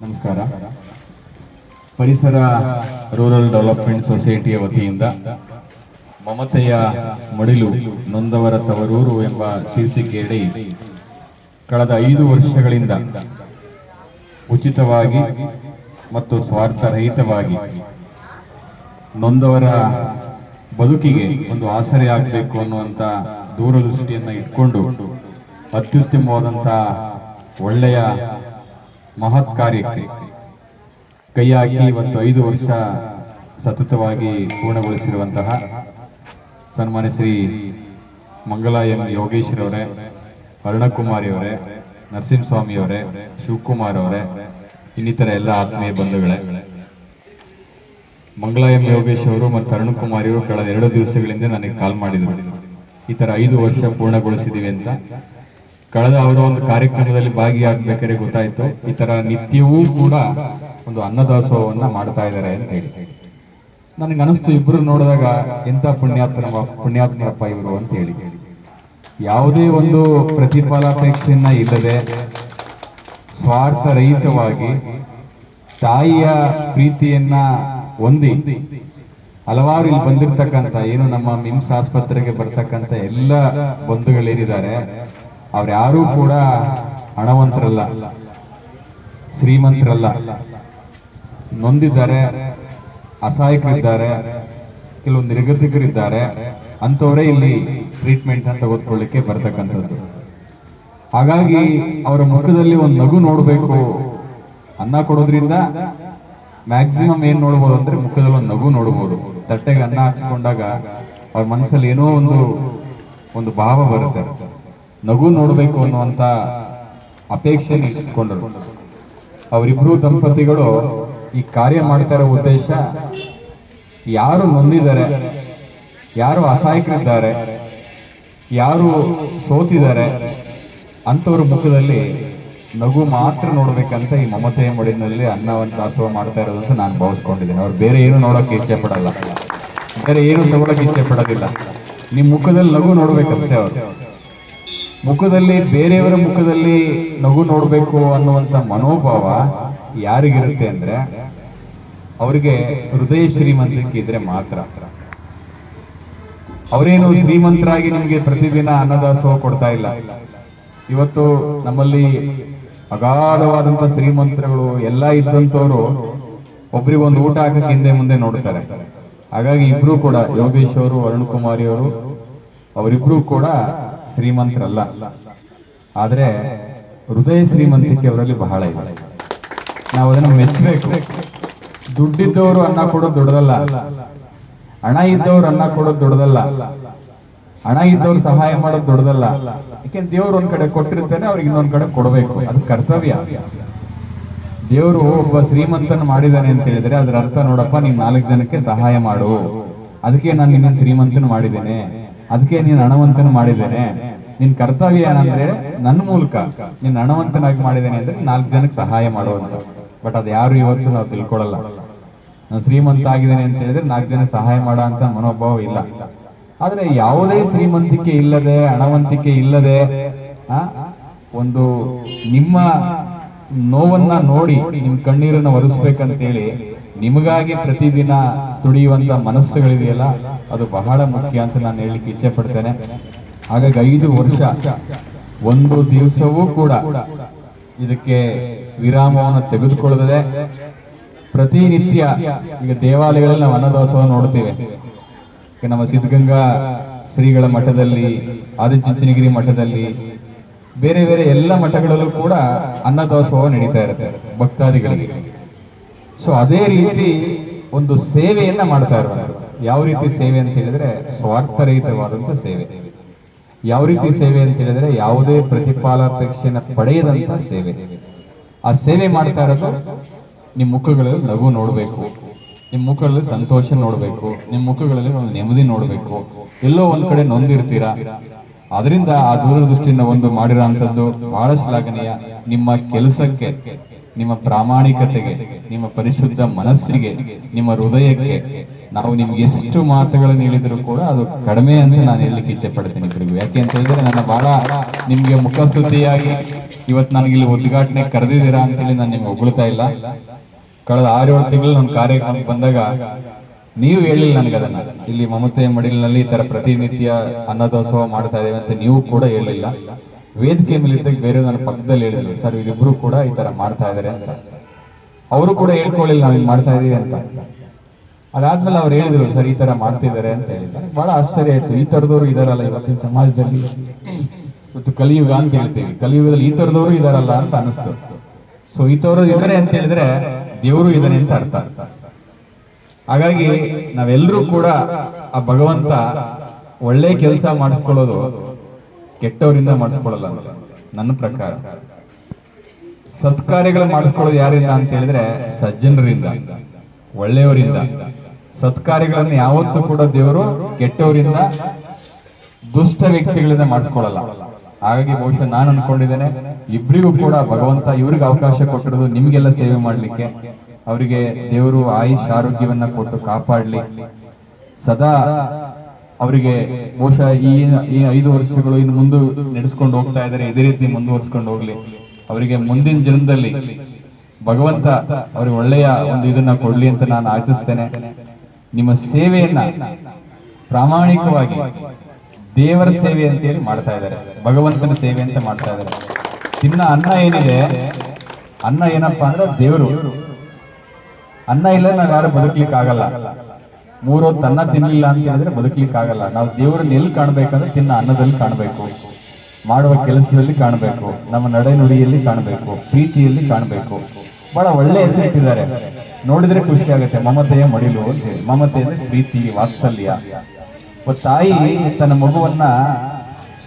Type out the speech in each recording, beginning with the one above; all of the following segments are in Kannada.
ನಮಸ್ಕಾರ. ಪರಿಸರ ರೂರಲ್ ಡೆವಲಪ್ಮೆಂಟ್ ಸೊಸೈಟಿಯ ವತಿಯಿಂದ ಮಮತೆಯ ಮಡಿಲು ನೊಂದವರ ತವರೂರು ಎಂಬ ಶೀರ್ಷಿಕೆಯಡಿ ಕಳೆದ ಐದು ವರ್ಷಗಳಿಂದ ಉಚಿತವಾಗಿ ಮತ್ತು ಸ್ವಾರ್ಥರಹಿತವಾಗಿ ನೊಂದವರ ಬದುಕಿಗೆ ಒಂದು ಆಸರೆ ಆಗಬೇಕು ಅನ್ನುವಂಥ ದೂರದೃಷ್ಟಿಯನ್ನು ಇಟ್ಕೊಂಡು ಅತ್ಯುತ್ತಮವಾದಂಥ ಒಳ್ಳೆಯ ಮಹತ್ ಕಾರ್ಯಕ್ಕೆ ಕೈಯಾಗಿ ಒಂದು ಐದು ವರ್ಷ ಸತತವಾಗಿ ಪೂರ್ಣಗೊಳಿಸಿರುವಂತಹ ಸನ್ಮಾನ ಶ್ರೀ ಮಂಗಲ ಎಂ ಯೋಗೇಶ್ವರವರೇ ಅರುಣಕುಮಾರಿ ಅವರೇ, ನರಸಿಂಹಸ್ವಾಮಿ ಅವರೇ, ಶಿವಕುಮಾರ್ ಅವರೇ, ಇನ್ನಿತರ ಎಲ್ಲ ಆತ್ಮೀಯ ಬಂಧುಗಳೇ. ಮಂಗಳ ಎಂ ಯೋಗೇಶ್ ಅವರು ಮತ್ತು ಅರುಣಕುಮಾರಿ ಅವರು ಕಳೆದ ಎರಡು ದಿವಸಗಳಿಂದ ನನಗೆ ಕಾಲ್ ಮಾಡಿದರು. ಈ ತರ ಐದು ವರ್ಷ ಪೂರ್ಣಗೊಳಿಸಿದೀವಿ ಅಂತ ಕಳೆದ ಅವರ ಒಂದು ಕಾರ್ಯಕ್ರಮದಲ್ಲಿ ಭಾಗಿಯಾಗಬೇಕಾದ್ರೆ ಗೊತ್ತಾಯ್ತು. ಈ ತರ ನಿತ್ಯವೂ ಕೂಡ ಒಂದು ಅನ್ನದಾಸೋಹವನ್ನ ಮಾಡ್ತಾ ಇದ್ದಾರೆ ಅಂತ ಹೇಳಿ. ನನಗೆ ಅನಿಸ್ತು ಇಬ್ರು ನೋಡಿದಾಗ ಎಂತ ಪುಣ್ಯಾತ್ಮ ಪುಣ್ಯಾತ್ಮರಪ್ಪ ಇವರು ಅಂತ ಹೇಳಿ. ಯಾವುದೇ ಒಂದು ಪ್ರತಿಫಲಾಪೇಕ್ಷೆಯನ್ನ ಇಲ್ಲದೆ ಸ್ವಾರ್ಥರಹಿತವಾಗಿ ತಾಯಿಯ ಪ್ರೀತಿಯನ್ನ ಹೊಂದಿ ಹಲವಾರು ಇಲ್ಲಿ ಬಂದಿರ್ತಕ್ಕಂಥ ಏನು ನಮ್ಮ ಮಿಮ್ಸ್ ಆಸ್ಪತ್ರೆಗೆ ಬರ್ತಕ್ಕಂಥ ಎಲ್ಲ ಬಂಧುಗಳೇನಿದ್ದಾರೆ ಅವ್ರ್ಯಾರೂ ಕೂಡ ಹಣವಂತರಲ್ಲ, ಶ್ರೀಮಂತರಲ್ಲ. ನೊಂದಿದ್ದಾರೆ, ಅಸಹಾಯಕರಿದ್ದಾರೆ, ಕೆಲವು ನಿರ್ಗತಿಕರಿದ್ದಾರೆ, ಅಂಥವರೇ ಇಲ್ಲಿ ಟ್ರೀಟ್ಮೆಂಟ್ ಅಂತ ಓದ್ಕೊಳ್ಳಿಕ್ಕೆ ಬರ್ತಕ್ಕಂಥದ್ದು. ಹಾಗಾಗಿ ಅವರ ಮುಖದಲ್ಲಿ ಒಂದು ನಗು ನೋಡಬೇಕು ಅನ್ನ ಕೊಡೋದ್ರಿಂದ ಮ್ಯಾಕ್ಸಿಮಮ್ ಏನ್ ನೋಡ್ಬೋದು ಅಂದ್ರೆ ಮುಖದಲ್ಲಿ ಒಂದು ನಗು ನೋಡ್ಬೋದು. ತಟ್ಟೆಗೆ ಅನ್ನ ಹಾಕಿಕೊಂಡಾಗ ಅವ್ರ ಮನಸ್ಸಲ್ಲಿ ಏನೋ ಒಂದು ಒಂದು ಭಾವ ಬರುತ್ತೆ. ನಗು ನೋಡಬೇಕು ಅನ್ನುವಂತ ಅಪೇಕ್ಷೆ ಇಟ್ಕೊಂಡರು ಅವರಿಬ್ಬರು ದಂಪತಿಗಳು ಈ ಕಾರ್ಯ ಮಾಡ್ತಾ ಇರೋ ಉದ್ದೇಶ, ಯಾರು ನೊಂದಿದ್ದಾರೆ, ಯಾರು ಅಸಹಾಯಕರಿದ್ದಾರೆ, ಯಾರು ಸೋತಿದ್ದಾರೆ ಅಂಥವ್ರ ಮುಖದಲ್ಲಿ ನಗು ಮಾತ್ರ ನೋಡ್ಬೇಕಂತ ಈ ಮಮತೆಯ ಮಡಿನಲ್ಲಿ ಅನ್ನವನ್ನು ದಾಸೋಹ ಮಾಡ್ತಾ ಇರೋದಂತ ನಾನು ಭಾವಿಸ್ಕೊಂಡಿದ್ದೀನಿ. ಅವ್ರು ಬೇರೆ ಏನು ನೋಡೋಕೆ ಇಚ್ಛೆ ಪಡಲ್ಲ. ಬೇರೆ ಏನು ತಗೊಳಕ್ಕೆ ಇಚ್ಛೆ ಪಡೋದಿಲ್ಲ. ನಿಮ್ಮ ಮುಖದಲ್ಲಿ ನಗು ನೋಡ್ಬೇಕಂತೆ ಅವರು. ಮುಖದಲ್ಲಿ, ಬೇರೆಯವರ ಮುಖದಲ್ಲಿ ನಗು ನೋಡಬೇಕು ಅನ್ನುವಂಥ ಮನೋಭಾವ ಯಾರಿಗಿರುತ್ತೆ ಅಂದ್ರೆ ಅವರಿಗೆ ಹೃದಯ ಶ್ರೀಮಂತಿಕೆ ಇದ್ರೆ ಮಾತ್ರ. ಅವರೇನು ಶ್ರೀಮಂತರಾಗಿ ನಿಮಗೆ ಪ್ರತಿದಿನ ಅನ್ನದಾಸೋಹ ಕೊಡ್ತಾ ಇಲ್ಲ. ಇವತ್ತು ನಮ್ಮಲ್ಲಿ ಅಗಾಧವಾದಂಥ ಶ್ರೀಮಂತರುಗಳು ಎಲ್ಲ ಇದ್ದಂಥವರು ಒಬ್ರಿಗೆ ಒಂದು ಊಟ ಹಾಕಕ್ಕೆ ಹಿಂದೆ ಮುಂದೆ ನೋಡ್ತಾರೆ. ಹಾಗಾಗಿ ಇಬ್ರು ಕೂಡ ಯೋಗೇಶ್ ಅವರು, ಅರುಣ್ ಕುಮಾರಿ ಅವರು, ಅವರಿಬ್ರು ಕೂಡ ಶ್ರೀಮಂತರಲ್ಲ. ಆದ್ರೆ ಹೃದಯ ಶ್ರೀಮಂತಿಕೆ ಅವರಲ್ಲಿ ಬಹಳ ಇದೆ. ನಾವು ಅದನ್ನು ಮೆಚ್ಚಬೇಕು. ದುಡ್ಡಿದ್ದವರು ಅನ್ನ ಕೊಡೋದು ದೊಡ್ಡದಲ್ಲ. ಹಣ ಇದ್ದವ್ರು ಅನ್ನ ಕೊಡೋದು ದೊಡ್ಡದಲ್ಲ. ಹಣ ಇದ್ದವ್ರು ಸಹಾಯ ಮಾಡೋದು ದೊಡ್ಡದಲ್ಲ. ಯಾಕೆಂದ್ರೆ ದೇವ್ರು ಒಂದ್ ಕಡೆ ಕೊಟ್ಟಿರ್ತಾನೆ, ಅವ್ರಿಗೆ ಇನ್ನೊಂದ್ ಕಡೆ ಕೊಡಬೇಕು. ಅದು ಕರ್ತವ್ಯ. ದೇವರು ಒಬ್ಬ ಶ್ರೀಮಂತನ ಮಾಡಿದಾನೆ ಅಂತ ಹೇಳಿದ್ರೆ ಅದ್ರ ಅರ್ಥ ನೋಡಪ್ಪ, ನೀನ್ ನಾಲ್ಕು ಜನಕ್ಕೆ ಸಹಾಯ ಮಾಡು. ಅದಕ್ಕೆ ನಾನು ನಿನ್ನ ಶ್ರೀಮಂತನ ಮಾಡಿದ್ದೇನೆ. ಅದಕ್ಕೆ ನೀನು ಹಣವಂತನ ಮಾಡಿದ್ದೇನೆ. ನಿನ್ ಕರ್ತವ್ಯ ಏನಂದ್ರೆ ನನ್ನ ಮೂಲಕ ನಿನ್ನ ಹಣವಂತನಾಗಿ ಮಾಡಿದ್ದೇನೆ ಅಂದ್ರೆ ನಾಲ್ಕು ಜನಕ್ಕೆ ಸಹಾಯ ಮಾಡುವಂತ ಬಟ್ ಅದು ಯಾರು ಇವತ್ತು ನಾವು ತಿಳ್ಕೊಳ್ಳಲ್ಲ ನಾನು ಶ್ರೀಮಂತ ಆಗಿದ್ದೇನೆ ಅಂತ ಹೇಳಿದ್ರೆ ನಾಲ್ಕು ಜನ ಸಹಾಯ ಮಾಡೋ ಅಂತ ಮನೋಭಾವ ಇಲ್ಲ. ಆದ್ರೆ ಯಾವುದೇ ಶ್ರೀಮಂತಿಕೆ ಇಲ್ಲದೆ, ಹಣವಂತಿಕೆ ಇಲ್ಲದೆ ಒಂದು ನಿಮ್ಮ ನೋವನ್ನ ನೋಡಿ ನಿಮ್ ಕಣ್ಣೀರನ್ನ ಒರೆಸ್ಬೇಕಂತೇಳಿ ನಿಮಗಾಗಿ ಪ್ರತಿದಿನ ತುಡಿಯುವಂತ ಮನಸ್ಸುಗಳಿದೆಯಲ್ಲ ಅದು ಬಹಳ ಮುಖ್ಯ ಅಂತ ನಾನು ಹೇಳಲಿಕ್ಕೆ ಇಚ್ಛೆ ಪಡ್ತೇನೆ ಹಾಗಾಗಿ ಐದು ವರ್ಷ, ಒಂದು ದಿವಸವೂ ಕೂಡ ಇದಕ್ಕೆ ವಿರಾಮವನ್ನು ತೆಗೆದುಕೊಳ್ಳದೆ ಪ್ರತಿನಿತ್ಯ ಈಗ ದೇವಾಲಯಗಳಲ್ಲಿ ನಾವು ಅನ್ನದಾಸೋಹ ನೋಡ್ತೇವೆ. ನಮ್ಮ ಸಿದ್ಧಗಂಗಾ ಶ್ರೀಗಳ ಮಠದಲ್ಲಿ, ಆದಿಚುಂಚನಗಿರಿ ಮಠದಲ್ಲಿ, ಬೇರೆ ಬೇರೆ ಎಲ್ಲ ಮಠಗಳಲ್ಲೂ ಕೂಡ ಅನ್ನದಾಸೋಹ ನಡೀತಾ ಇರುತ್ತೆ ಭಕ್ತಾದಿಗಳಿಗೆ. ಸೊ ಅದೇ ರೀತಿ ಒಂದು ಸೇವೆಯನ್ನ ಮಾಡ್ತಾ ಇರುವಂಥದ್ದು ಯಾವ ರೀತಿ ಸೇವೆ ಅಂತ ಹೇಳಿದ್ರೆ ಸ್ವಾರ್ಥರಹಿತವಾದಂಥ ಸೇವೆ. ಯಾವ ರೀತಿ ಸೇವೆ ಅಂತ ಹೇಳಿದ್ರೆ ಯಾವುದೇ ಪ್ರತಿಫಲಾಪೇಕ್ಷೆನ ಪಡೆಯದಂತ ಸೇವೆ. ಆ ಸೇವೆ ಮಾಡ್ತಾ ಇರೋದು ನಿಮ್ಮ ಮುಖಗಳಲ್ಲಿ ನಗು ನೋಡಬೇಕು. ನಿಮ್ಮ ಮುಖಗಳಲ್ಲಿ ಸಂತೋಷ ನೋಡಬೇಕು. ನಿಮ್ಮ ಮುಖಗಳಲ್ಲಿ ಒಂದು ನೆಮ್ಮದಿ ನೋಡಬೇಕು. ಎಲ್ಲೋ ಒಂದ್ ಕಡೆ ನೊಂದಿರ್ತೀರಾ? ಅದರಿಂದ ಆ ದೂರದೃಷ್ಟಿಯಿಂದ ಒಂದು ಮಾಡಿರೋ ಬಹಳ ಶ್ಲಾಘನೀಯ ನಿಮ್ಮ ಕೆಲಸಕ್ಕೆ, ನಿಮ್ಮ ಪ್ರಾಮಾಣಿಕತೆಗೆ, ನಿಮ್ಮ ಪರಿಶುದ್ಧ ಮನಸ್ಸಿಗೆ, ನಿಮ್ಮ ಹೃದಯಕ್ಕೆ ನಾವು ನಿಮ್ಗೆ ಎಷ್ಟು ಮಾತುಗಳನ್ನು ಹೇಳಿದ್ರು ಕೂಡ ಅದು ಕಡಿಮೆ ಅಂತ ನಾನು ಹೇಳಲಿಕ್ಕೆ ಇಚ್ಛೆ ಪಡ್ತೀನಿ ಇಬ್ಬರಿಗೂ ಯಾಕೆ ಅಂತ ಹೇಳಿದ್ರೆ ನನ್ನ ಬಹಳ ನಿಮ್ಗೆ ಮುಖಸ್ತುತಿಯಾಗಿ ಇವತ್ತು ನನಗೆ ಇಲ್ಲಿ ಉದ್ಘಾಟನೆ ಕರೆದಿದ್ದೀರಾ ಅಂತೇಳಿ ನಾನು ನಿಮ್ಗೆ ಹೊಗಳ್ತಾ ಇಲ್ಲ. ಕಳೆದ ಆರು ಏಳು ತಿಂಗಳು ನಮ್ಮ ಕಾರ್ಯಕ್ರಮಕ್ಕೆ ಬಂದಾಗ ನೀವು ಹೇಳಿಲ್ಲ ನನಗೆ ಅದನ್ನ. ಇಲ್ಲಿ ಮಮತೆ ಮಡಿಲಿನಲ್ಲಿ ಈ ತರ ಪ್ರತಿನಿತ್ಯ ಅನ್ನದೋತ್ಸವ ಮಾಡ್ತಾ ಇದ್ದೇವೆ ಅಂತ ನೀವು ಕೂಡ ಹೇಳಿಲ್ಲ. ವೇದಿಕೆ ಮೇಲೆ ಇದ್ದಾಗ ಬೇರೆ ನನ್ನ ಪಕ್ಕದಲ್ಲಿ ಹೇಳಿದ್ರು, ಸರ್, ಇವರಿಬ್ರು ಕೂಡ ಈ ತರ ಮಾಡ್ತಾ ಇದ್ದಾರೆ ಅಂತ. ಅವರು ಕೂಡ ಹೇಳ್ಕೊಳ್ಳಿಲ್ಲ ನಾವು ಮಾಡ್ತಾ ಇದೀವಿ ಅಂತ. ಅದಾದ್ಮೇಲೆ ಅವ್ರು ಹೇಳಿದ್ರು, ಸರ್, ಈ ತರ ಮಾಡ್ತಿದ್ದಾರೆ ಅಂತ ಹೇಳಿದ್ದಾರೆ. ಬಹಳ ಆಶ್ಚರ್ಯ ಆಯ್ತು. ಈ ತರದವರು ಇದಾರಲ್ಲ ಇವತ್ತಿನ ಸಮಾಜದಲ್ಲಿ. ಇವತ್ತು ಕಲಿಯುಗ ಅಂತ ಹೇಳ್ತೀವಿ. ಕಲಿಯುಗದಲ್ಲಿ ಈ ತರದವರು ಇದಾರಲ್ಲ ಅಂತ ಅನಿಸ್ತು ಸೊ ಈ ತರದು ಇದಾರೆ ಅಂತ ಹೇಳಿದ್ರೆ ದೇವರು ಇದಾನೆ ಅಂತ ಅರ್ಥ. ಹಾಗಾಗಿ ನಾವೆಲ್ಲರೂ ಕೂಡ ಆ ಭಗವಂತ ಒಳ್ಳೆ ಕೆಲಸ ಮಾಡಿಸ್ಕೊಳ್ಳೋದು ಕೆಟ್ಟವರಿಂದ ಮಾಡಿಸ್ಕೊಳ್ಳಲ್ಲ. ನನ್ನ ಪ್ರಕಾರ. ಸತ್ಕಾರ್ಯಗಳು ಮಾಡಿಸ್ಕೊಳ್ಳೋದು ಯಾರಿಂದ ಅಂತ ಹೇಳಿದ್ರೆ ಸಜ್ಜನರಿಂದ, ಒಳ್ಳೆಯವರಿಂದ. ಸತ್ಕಾರ್ಯಗಳನ್ನು ಯಾವತ್ತೂ ಕೂಡ ದೇವರು ಕೆಟ್ಟವರಿಂದ ದುಷ್ಟ ವ್ಯಕ್ತಿಗಳಿಂದ ಮಾಡಿಸ್ಕೊಳ್ಳಲ್ಲ. ಹಾಗಾಗಿ ಬಹುಶಃ ನಾನು ಅನ್ಕೊಂಡಿದ್ದೇನೆ ಇಬ್ಬರಿಗೂ ಕೂಡ ಭಗವಂತ ಇವ್ರಿಗೆ ಅವಕಾಶ ಕೊಟ್ಟಿರೋದು ನಿಮ್ಗೆಲ್ಲ ಸೇವೆ ಮಾಡ್ಲಿಕ್ಕೆ. ಅವರಿಗೆ ದೇವರು ಆಯುಷ್ ಆರೋಗ್ಯವನ್ನ ಕೊಟ್ಟು ಕಾಪಾಡ್ಲಿ. ಸದಾ ಅವರಿಗೆ ಬಹುಶಃ ಈ ಈ ಐದು ವರ್ಷಗಳು ಇನ್ನು ಮುಂದೆ ನಡೆಸ್ಕೊಂಡು ಹೋಗ್ತಾ ಇದ್ದಾರೆ, ಇದೇ ರೀತಿ ಮುಂದುವರಿಸ್ಕೊಂಡು ಹೋಗ್ಲಿ. ಅವರಿಗೆ ಮುಂದಿನ ಜನ್ಮದಲ್ಲಿ ಭಗವಂತ ಅವ್ರಿಗೆ ಒಳ್ಳೆಯ ಒಂದು ಇದನ್ನ ಕೊಡ್ಲಿ ಅಂತ ನಾನು ಆಶಿಸ್ತೇನೆ. ನಿಮ್ಮ ಸೇವೆಯನ್ನ ಪ್ರಾಮಾಣಿಕವಾಗಿ ದೇವರ ಸೇವೆ ಅಂತ ಹೇಳಿ ಮಾಡ್ತಾ ಇದ್ದಾರೆ. ಭಗವಂತನ ಸೇವೆ ಅಂತ ಮಾಡ್ತಾ ಇದ್ದಾರೆ. ತಿನ್ನ ಅನ್ನ ಏನಿದೆ? ಅನ್ನ ಏನಪ್ಪಾ ಅಂದ್ರೆ ದೇವರು. ಅನ್ನ ಇಲ್ಲ, ನಾವ್ ಯಾರು ಬದುಕ್ಲಿಕ್ಕೆ ಆಗಲ್ಲ ಮೂರು ಹೊತ್ತು ಅನ್ನ ತಿನ್ನಲಿಲ್ಲ ಅಂತ ಹೇಳಿದ್ರೆ ಬದುಕ್ಲಿಕ್ಕೆ ಆಗಲ್ಲ ನಾವು ದೇವರನ್ನ ಎಲ್ಲಿ ಕಾಣ್ಬೇಕಂದ್ರೆ ತಿನ್ನ ಅನ್ನದಲ್ಲಿ ಕಾಣ್ಬೇಕು. ಮಾಡುವ ಕೆಲಸದಲ್ಲಿ ಕಾಣಬೇಕು. ನಮ್ಮ ನಡೆನುಡಿಯಲ್ಲಿ ಕಾಣಬೇಕು. ಪ್ರೀತಿಯಲ್ಲಿ ಕಾಣಬೇಕು. ಬಹಳ ಒಳ್ಳೆ ಹೆಸರಿಟ್ಟಿದ್ದಾರೆ. ನೋಡಿದ್ರೆ ಖುಷಿ ಆಗುತ್ತೆ. ಮಮತೆಯ ಮಡಿಲು ಅಂತ ಹೇಳಿ. ಮಮತೆ ಅಂದ್ರೆ ಪ್ರೀತಿ, ವಾತ್ಸಲ್ಯ. ತಾಯಿ ತನ್ನ ಮಗುವನ್ನ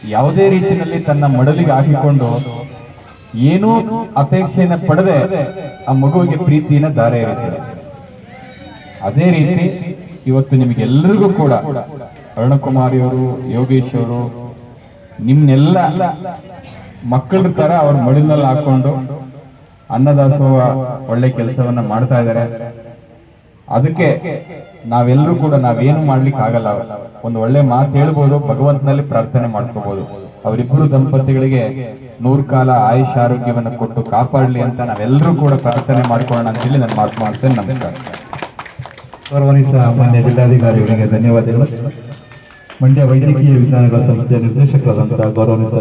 ಯಾವುದೇ ರೀತಿಯಲ್ಲಿ ತನ್ನ ಮಡಲಿಗೆ ಹಾಕಿಕೊಂಡು ಏನೂ ಅಪೇಕ್ಷೆಯನ್ನ ಪಡೆದೆ ಆ ಮಗುವಿಗೆ ಪ್ರೀತಿಯನ್ನ ದಾರೆ ಇರುತ್ತೆ ಅದೇ ರೀತಿ ಇವತ್ತು ನಿಮಗೆಲ್ಲರಿಗೂ ಕೂಡ ಅರುಣಕುಮಾರಿ ಅವರು, ಯೋಗೇಶ್ ಅವರು, ನಿಮ್ನೆಲ್ಲ ಮಕ್ಕಳ ತರ ಅವ್ರ ಮಡಿಲಿನಲ್ಲಿ ಹಾಕೊಂಡು ಅನ್ನದಾಸೋಹ ಒಳ್ಳೆ ಕೆಲಸವನ್ನ ಮಾಡ್ತಾ ಇದ್ದಾರೆ. ಅದಕ್ಕೆ ನಾವೆಲ್ಲರೂ ಕೂಡ ನಾವೇನು ಮಾಡ್ಲಿಕ್ಕೆ ಆಗಲ್ಲ ಒಂದು ಒಳ್ಳೆ ಮಾತು ಹೇಳ್ಬೋದು, ಭಗವಂತನಲ್ಲಿ ಪ್ರಾರ್ಥನೆ ಮಾಡ್ಕೋಬಹುದು ಅವರಿಬ್ಬರು ದಂಪತಿಗಳಿಗೆ ನೂರು ಕಾಲ ಆಯುಷ್ ಆರೋಗ್ಯವನ್ನು ಕೊಟ್ಟು ಕಾಪಾಡಲಿ ಅಂತ ನಾವೆಲ್ಲರೂ ಕೂಡ ಪ್ರಾರ್ಥನೆ ಮಾಡ್ಕೊಳ್ಳೋಣ ಅಂತ ಹೇಳಿ ನಾನು ಮಾತು ಮಾಡ್ತೇನೆ. ನಮಸ್ಕಾರ. ಗೌರವಾನ್ವಿತ ಮಾನ್ಯ ಜಿಲ್ಲಾಧಿಕಾರಿಗಳಿಗೆ ಧನ್ಯವಾದಗಳು. ಮಂಡ್ಯ ವೈದ್ಯಕೀಯ ವಿಜ್ಞಾನಗಳ ಸಂಸ್ಥೆಯ ನಿರ್ದೇಶಕರಾದಂತಹ ಗೌರವಾನ್ವಿತ